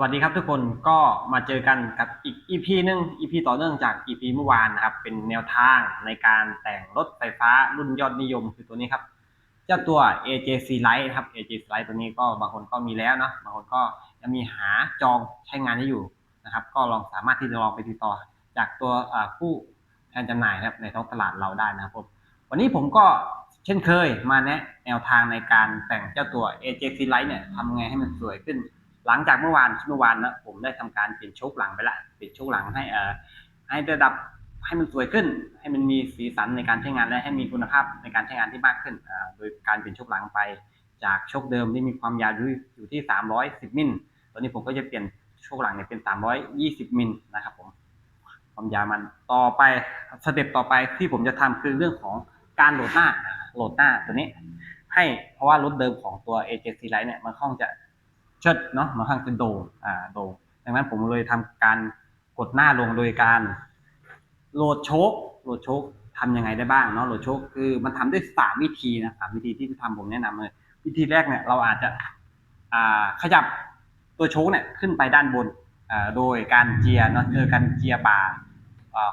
วัสดีครับทุกคนก็มาเจอกันกับอีก EP หนึ่ง EP ต่อเนื่องจาก EP เมื่อวานนะครับ เป็นแนวทางในการแต่งรถไฟฟ้ารุ่นยอดนิยมคือตัวนี้ครับ เจ้าตัว AJC Lite ครับ AJC Lite ตัวนี้ก็บางคนก็มีแล้วเนาะบางคนก็ยังมีหาจองใช้งานได้อยู่นะครับ ก็ลองสามารถที่จะลองไปติดต่อจากตัวผู้แทนจำหน่ายนะครับในท้องตลาดเราได้นะครับผมวันนี้ผมก็เช่นเคยมาแนะแนวทางในการแต่งเจ้าตัว AJC Lite เนี่ยทำไงให้มันสวยขึ้น หลังจากเมื่อวานเมื่อวานนะผมได้ทำการเปลี่ยนโชคหลังไปละเปลี่ยนโชคหลังให้เอ่อให้ระดับให้มันสวยขึ้น ให้มันมีสีสันในการใช้งานและให้มีคุณภาพในการใช้งานที่มากขึ้นอ่าโดยการเปลี่ยนโชคหลังไป จากโชคเดิมที่มีความยาวอยู่ที่ 310 มิลตอนนี้ผมก็จะเปลี่ยนโชคหลังเนี่ยเป็น 320 มิลนะครับผมความยาวมันต่อไปสเต็ปต่อไปที่ผมจะทำคือเรื่องของการโหลดหน้าโหลดหน้าตัวนี้ ให้เพราะว่ารถเดิมของตัว AJC Lite เนี่ยมันค่อนข้างจะ เชิดเนาะมันค่อนข้างจะโด่งอ่าโด่งดังนั้นผมเลยทำการกดหน้าลงโดยการโหลดโชคโหลดโชคทำยังไงได้บ้างเนาะโหลดโชคคือมันทำได้สามวิธีนะสามวิธีที่ทำผมแนะนำเลย วิธีแรกเนี่ยเราอาจจะอ่าขยับตัวโชคเนี่ยขึ้นไปด้านบนอ่าโดยการเจียเนาะเจอการเจียบ่าอ่า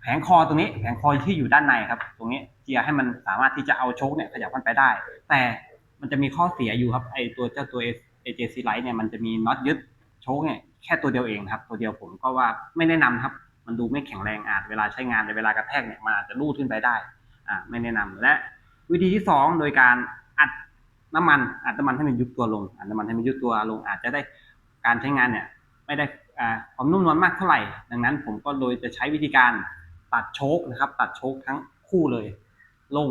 แผงคอตรงนี้แผงคอที่อยู่ด้านในครับ ตรงนี้เจียให้มันสามารถที่จะเอาโชคเนี่ยขยับมันไปได้ แต่มันจะมีข้อเสียอยู่ครับไอตัวเจ้าตัว AJC Lite เนี่ยมันจะมีน็อตยึดโชคเนี่ยแค่ตัวเดียวเองครับ ตัวเดียวผมก็ว่าไม่แนะนำครับ มันดูไม่แข็งแรงอาจเวลาใช้งานในเวลากระแทกเนี่ยมันอาจจะรูดขึ้นไปได้อ่าไม่แนะนำและวิธีที่สองโดยการอัดน้ำมันอัดน้ำมันให้มันยุบตัวลงอัดน้ำมันให้มันยุบตัวลงอาจจะได้การใช้งานเนี่ยไม่ได้อ่าความนุ่มนวลมากเท่าไหร่ ดังนั้นผมก็โดยจะใช้วิธีการตัดโชคนะครับ ตัดโชคทั้งคู่เลย ลง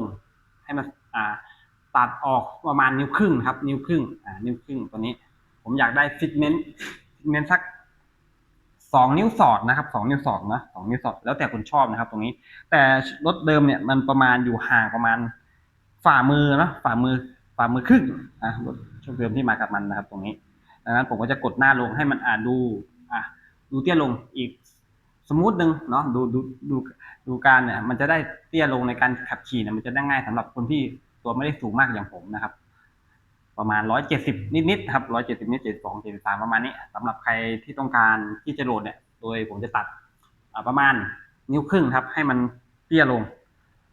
ให้มันอ่า ตัดออกประมาณนิ้วครึ่งครับ นิ้วครึ่งอ่านิ้วครึ่งตัวนี้ ผมอยากได้ฟิตเมนต์ฟิตเมนต์สักสองนิ้วสอดนะครับสองนิ้วสอดนะสองนิ้วสอดแล้วแต่คนชอบนะครับ ตรงนี้ แต่รถเดิมเนี่ยมันประมาณอยู่ห่างประมาณฝ่ามือนะฝ่ามือฝ่ามือครึ่งอะรถช่วงเดิมที่มากับมันนะครับ ตรงนี้ดังนั้นผมก็จะกดหน้าลงให้มันอ่านดูอะดูเตี้ยลงอีกสมมติหนึ่งเนาะดูดูดูดูการเนี่ย มันจะได้เตี้ยลงในการขับขี่เนี่ยมันจะได้ง่ายสำหรับคนที่ ตัวไม่ได้สูงมากอย่างผมนะครับ ประมาณร้อยเจ็ดสิบนิดๆครับร้อยเจ็ดสิบนิดเจ็ดสองเจ็ดสามประมาณนี้สำหรับใครที่ต้องการที่จะโหลดเนี่ย โดยผมจะตัดประมาณนิ้วครึ่งครับ ให้มันเตี้ยลง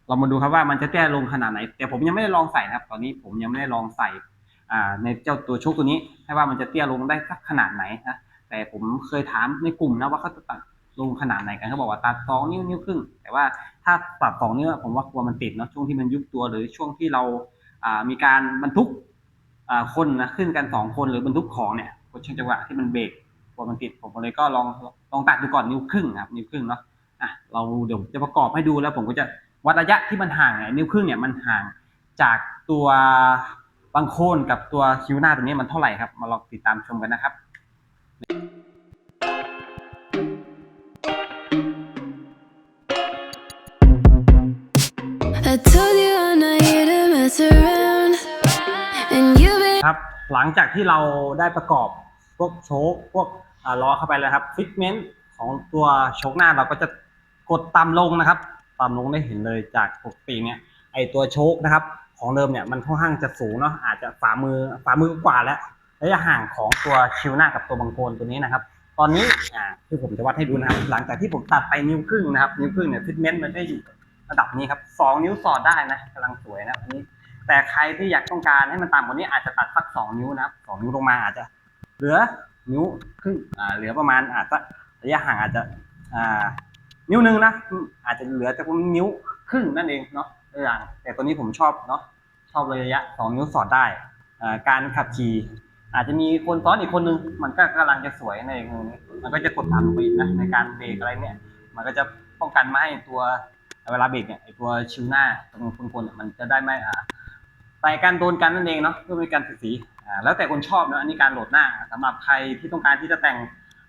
เรามาดูครับว่ามันจะเตี้ยลงขนาดไหน แต่ผมยังไม่ได้ลองใส่นะครับ ตอนนี้ผมยังไม่ได้ลองใส่ในเจ้าตัวโชคตัวนี้ ให้ว่ามันจะเตี้ยลงได้สักขนาดไหนนะแต่ผมเคยถามในกลุ่มนะว่าเขาจะตัด ลงขนาดไหนกันเขาบอกว่าตัดสองนิ้วนิ้วครึ่ง แต่ว่าถ้าตัดสองนิ้วผมว่ากลัวมันติดเนาะช่วงที่มันยุบตัวหรือช่วงที่เรามีการบรรทุกคนนะขึ้นกันสองคนหรือบรรทุกของเนี่ยกดช่วงจังหวะที่มันเบรกกลัวมันติดผมเลยก็ลองลองตัดดูก่อนนิ้วครึ่งครับนิ้วครึ่งเนาะอะเราเดี๋ยวจะประกอบให้ดูแล้วผมก็จะวัดระยะที่มันห่างเนี่ยนิ้วครึ่งเนี่ยมันห่างจากตัวบางโคนกับตัวคิ้วหน้าตัวนี้มันเท่าไหร่ครับ มาลองติดตามชมกันนะครับ ครับ หลังจากที่เราได้ประกอบพวกโชคพวกล้อเข้าไปแล้วครับฟิตเมนต์ของตัวโชคหน้าเราก็จะกดต่ำลงนะครับต่ำลงได้เห็นเลยจากปกติเนี่ยไอตัวโชคนะครับ ของเดิมเนี่ยมันค่อนข้างจะสูงเนาะอาจจะฝ่ามือฝ่ามือกว่าแล้วระยะห่างของตัวคิ้วหน้ากับตัวบังโคนตัวนี้นะครับ ตอนนี้อ่าคือผมจะวัดให้ดูนะครับ หลังจากที่ผมตัดไปนิ้วครึ่งนะครับ นิ้วครึ่งเนี่ยฟิตเมนต์มันได้อยู่ ระดับนี้ครับสองนิ้วสอดได้นะกำลังสวยนะอันนี้ แต่ใครที่อยากต้องการให้มันต่ำกว่านี้อาจจะตัดสักสองนิ้วนะครับสองนิ้วลงมาอาจจะ เหลือนิ้วครึ่งอ่าเหลือประมาณอาจจะระยะห่างอาจจะอ่านิ้วหนึ่งนะอาจจะเหลือจากนิ้วครึ่งนั่นเองเนาะตัวอย่างแต่ตัวนี้ผมชอบเนาะชอบระยะสองนิ้วสอดได้อ่าการขับขี่อาจจะมีคนซ้อนอีกคนนึงมันก็กำลังจะสวยในตรงนี้มันก็จะกดตามลงไปนะในการเบรกอะไรเนี่ย มันก็จะป้องกันไม่ให้ตัว เวลาเบรกเนี่ยไอตัวชิวหน้าตรงคนๆเนี่ยมันจะได้ไม่อ่าแต่การโดนกันนั่นเองเนาะเพื่อเป็นการสีอ่าแล้วแต่คนชอบเนาะอันนี้การโหลดหน้าสำหรับใครที่ต้องการที่จะแต่ง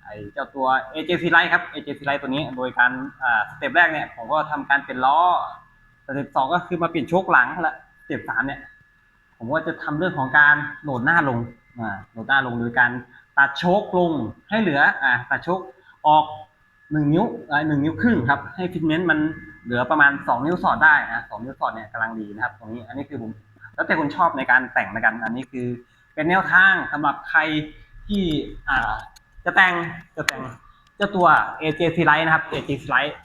ไอเจ้าตัว AJC Lite ครับ AJC Lite ตัวนี้โดยการอ่าสเต็ปแรกเนี่ยผมก็ทำการเปลี่ยนล้อสเต็ปสองก็คือมาเปลี่ยนโชคหลังและสเต็ปสามเนี่ยผมก็จะทำเรื่องของการโหลดหน้าลงอ่าโหลดหน้าลงโดยการตัดโชคลงให้เหลืออ่าตัดโชคออกหนึ่งนิ้วหนึ่งนิ้วครึ่งครับให้ฟิตเมนต์มัน เหลือประมาณสองนิ้วสอดได้นะสองนิ้วสอดเนี่ยกำลังดีนะครับ ตรงนี้อันนี้คือผมแล้วแต่คนชอบในการแต่งในกันอันนี้คือเป็นแนวทางสำหรับใครที่อ่าจะแต่งจะแต่งเจ้าตัว AJC Lite นะครับ AJC Lite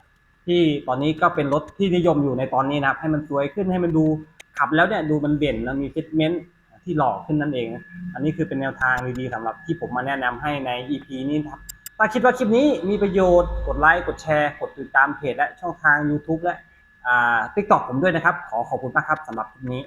ที่ตอนนี้ก็เป็นรถที่นิยมอยู่ในตอนนี้นะครับ ให้มันสวยขึ้นให้มันดูขับแล้วเนี่ยดูมันเด่นแล้วมีฟิตเมนต์ที่หล่อขึ้นนั่นเอง อันนี้คือเป็นแนวทางดีๆสำหรับที่ผมมาแนะนำให้ใน EP นี้นะครับ ถ้าคิดว่าคลิปนี้มีประโยชน์กดไลค์กดแชร์กดติดตามเพจและช่องทาง YouTube และอ่า TikTok ผมด้วยนะครับ ขอขอบคุณมากครับสำหรับคลิปนี้